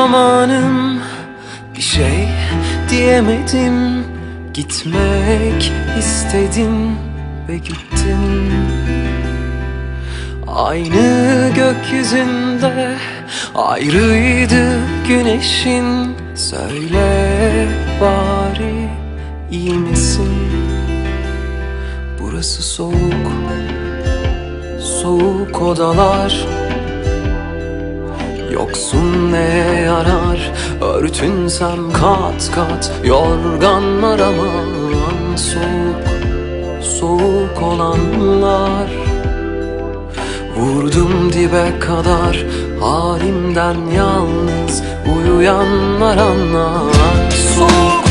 zamanım Bir şey diyemedim. Gitmek istedin ve gittin Aynı gökyüzünde ayrıydı güneşin. Söyle bari iyi misin? Burası soğuk, soğuk odalar Yoksun neye yarar? Örtünsem kat kat Yorganlar aman Soğuk, soğuk olanlar. Vurdum dibe kadar Halimden yalnız Uyuyanlar anlar. Soğuk,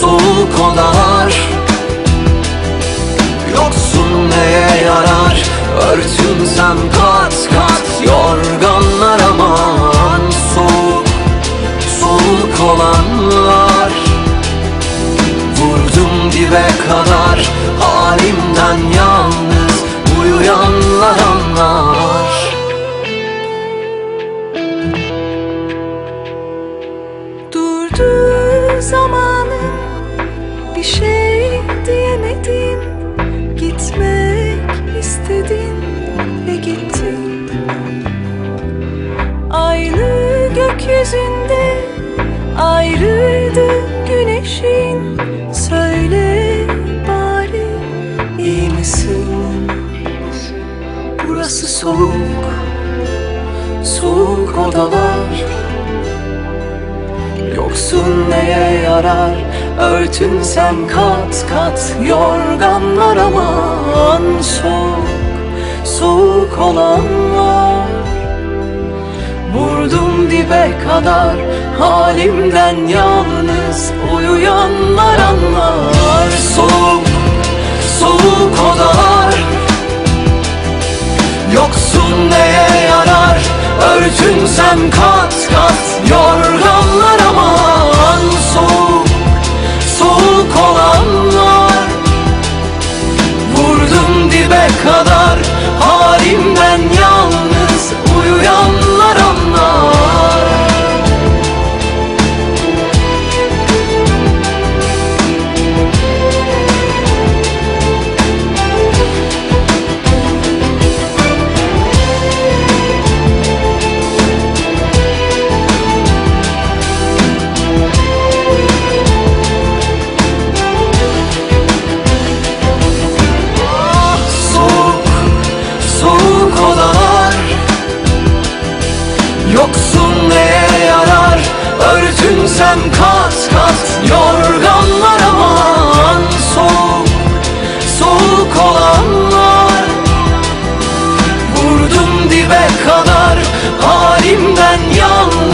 soğuk odalar dibe kadar Halimden yalnız Uyuyanlar anlar soğuk Soğuk odalar. Yoksun neye yarar? Örtünsem kat kat Yorganlar aman Soğuk, soğuk olanlar Vurdum dibe kadar Halimden yalnız Örtünsem kat kat Örtünsem kat kat Yorganlar aman Soğuk, soğuk olanlar. Vurdum dibe kadar Halimden Uyuyanlar